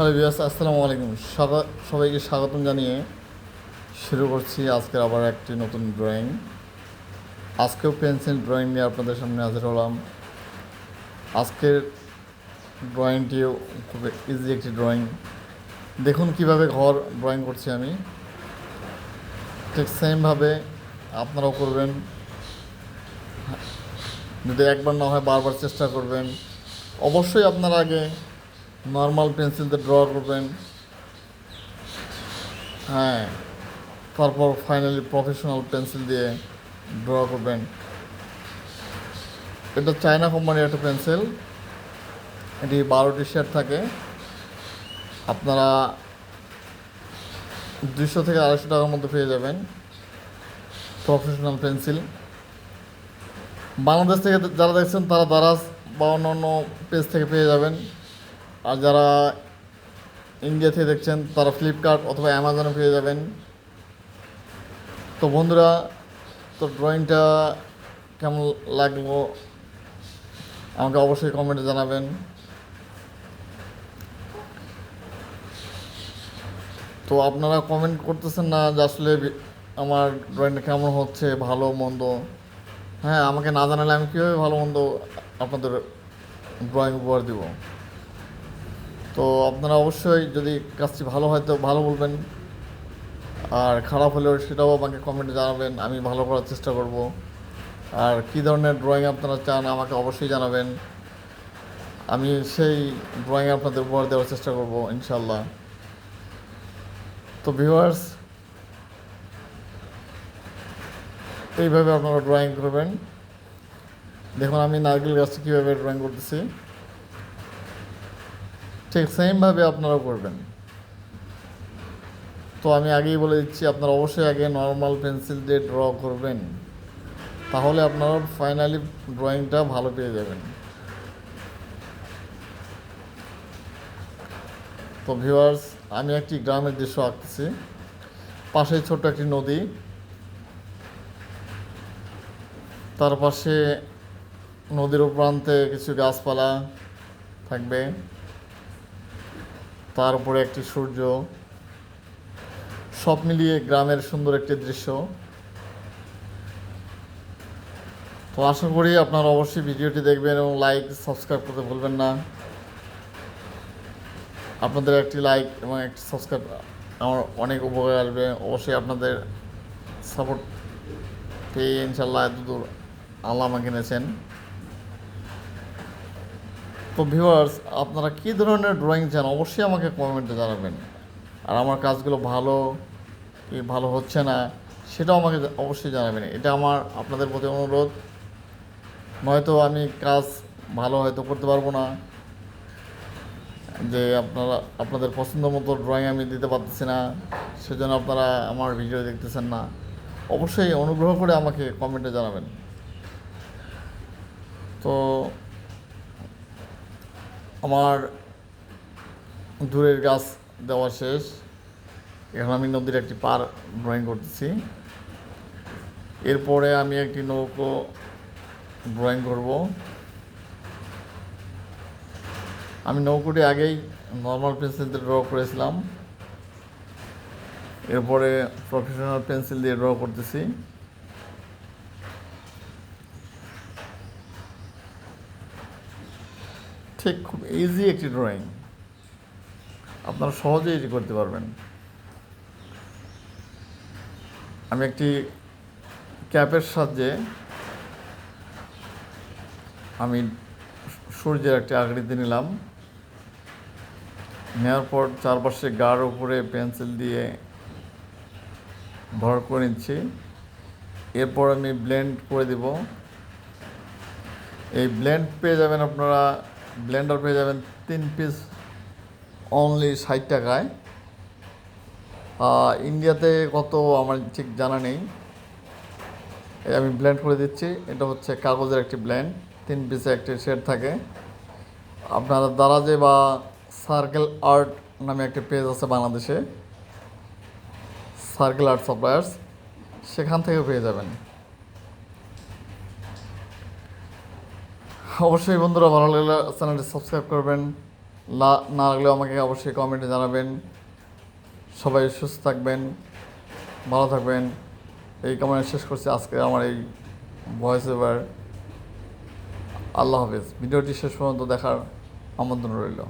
Hello বিয়াস আসসালামু আলাইকুম। সবাইকে স্বাগতম জানিয়ে শুরু করছি আজকের আবার একটি নতুন ড্রয়িং আজকেও পেন্সিল ড্রয়িং নিয়ে আপনাদের সামনে হাজির হলাম। আজকের ড্রয়িংটিও খুব ইজি একটি ড্রয়িং দেখুন কীভাবে ঘর ড্রয়িং করছি আমি। ঠিক সেমভাবে আপনারাও করবেন। যদি একবার না হয় বারবার চেষ্টা করবেন। অবশ্যই আপনারা আগে নর্মাল পেন্সিল দিয়ে ড্র করবেন। হ্যাঁ তারপর ফাইনালি প্রফেশনাল পেন্সিল দিয়ে ড্র করবেন। এটা চায়না কোম্পানির একটা পেন্সিল এটি বারোটি শেড থাকে। আপনারা দুশো থেকে আড়াইশো টাকার মধ্যে পেয়ে যাবেন প্রফেশনাল পেন্সিল বাংলাদেশ থেকে যারা দেখছেন তারা দারাজ বা অন্য অন্য পেজ থেকে পেয়ে যাবেন। আর যারা ইন্ডিয়া থেকে দেখছেন, তারা ফ্লিপকার্ট অথবা অ্যামাজনে পেয়ে যাবেন। তো বন্ধুরা তো ড্রয়িংটা কেমন লাগল? আমাকে অবশ্যই কমেন্টে জানাবেন। তো আপনারা কমেন্ট করতেছেন না যে আসলে আমার ড্রয়িংটা কেমন হচ্ছে, ভালো, মন্দ? হ্যাঁ আমাকে না জানালে আমি কীভাবে ভালো, মন্দ আপনাদের ড্রয়িং উপহার দিব? তো আপনারা অবশ্যই যদি কাজটি ভালো হয় তো ভালো বলবেন। আর খারাপ হলেও সেটাও আমাকে কমেন্টে জানাবেন, আমি ভালো করার চেষ্টা করব। আর কী ধরনের ড্রয়িং আপনারা চান আমাকে অবশ্যই জানাবেন। আমি সেই ড্রয়িং আপনাদের উপহার দেওয়ার চেষ্টা করব ইনশাল্লাহ তো ভিউয়ার্স এইভাবে আপনারা ড্রয়িং করবেন। দেখুন আমি নারকেল গাছটা কীভাবে ড্রয়িং করতেছি। ঠিক সেমভাবে আপনারাও করবেন। তো আমি আগেই বলে দিচ্ছি, আপনারা অবশ্যই আগে নর্মাল পেন্সিল দিয়ে ড্র করবেন। তাহলে আপনারা ফাইনালি ড্রয়িংটা ভালো পেয়ে যাবেন। তো ভিউয়ার্স আমি একটি গ্রামের দৃশ্য আঁকতেছি। পাশে ছোট্ট একটি নদী। তার পাশে নদীর প্রান্তে কিছু গাছপালা থাকবে। তার উপরে একটি সূর্য। সব মিলিয়ে গ্রামের সুন্দর একটি দৃশ্য। তো আশা করি আপনারা অবশ্যই ভিডিওটি দেখবেন এবং লাইক সাবস্ক্রাইব করতে ভুলবেন না। আপনাদের একটি লাইক এবং একটি সাবস্ক্রাইব আমার অনেক উপকার আসবে। অবশ্যই আপনাদের সাপোর্ট পেয়ে ইনশাল্লাহ এতদূর আল্লাহ আমাকে এনেছেন। তো ভিউয়ার্স আপনারা কী ধরনের ড্রয়িং চান, অবশ্যই আমাকে কমেন্টে জানাবেন। আর আমার কাজগুলো ভালো কি ভালো হচ্ছে না, সেটাও আমাকে অবশ্যই জানাবেন। এটা আমার, আপনাদের প্রতি অনুরোধ। নয়তো আমি কাজ ভালো হয়তো করতে পারব না। যে আপনারা, আপনাদের পছন্দ মতো ড্রয়িং আমি দিতে পারতেছি না, সেজন্য আপনারা আমার ভিডিও দেখতেছেন না। অবশ্যই অনুগ্রহ করে আমাকে কমেন্টে জানাবেন। তো আমার দূরের গাছ দেওয়া শেষ। এখন আমি নদীর একটি পার ড্রয়িং করতেছি। এরপরে আমি একটি নৌকো ড্রয়িং করব। আমি নৌকোটি আগেই নর্মাল পেন্সিল দিয়ে ড্র করেছিলাম। এরপরে প্রফেশনাল পেন্সিল দিয়ে ড্র করতেছি। ঠিক খুব ইজি একটি ড্রয়িং আপনারা সহজেই এটি করতে পারবেন। আমি একটি ক্যাপের সাহায্যে আমি সূর্যের একটি আকৃতি নিলাম। নেওয়ার পর চারপাশে গাঢ় উপরে পেন্সিল দিয়ে ভর করে নিচ্ছি। এরপর আমি ব্লেন্ড করে দেব। এই ব্লেন্ড পেয়ে যাবেন আপনারা ব্লেন্ডার পেয়ে যাবেন তিন পিস অনলি ষাট টাকায়। ইন্ডিয়াতে কত আমার ঠিক জানা নেই। আমি ব্লেন্ড করে দিচ্ছি। এটা হচ্ছে কাগজের একটি ব্লেন্ড তিন পিসে একটি শেড থাকে। আপনারা দারাজে বা সার্কেল আর্ট নামে একটি পেজ আছে বাংলাদেশে। সার্কেল আর্ট সাপ্লায়ার্স সেখান থেকে পেয়ে যাবেন। অবশ্যই বন্ধুরা ভালো লাগলে চ্যানেলটি সাবস্ক্রাইব করবেন। না লাগলে আমাকে অবশ্যই কমেন্টে জানাবেন। সবাই সুস্থ থাকবেন, ভালো থাকবেন। এই কমেন্ট শেষ করছি আজকে আমার এই ভয়েস ওভার আল্লাহ হাফেজ। ভিডিওটি শেষ পর্যন্ত দেখার আমন্ত্রণ রইল।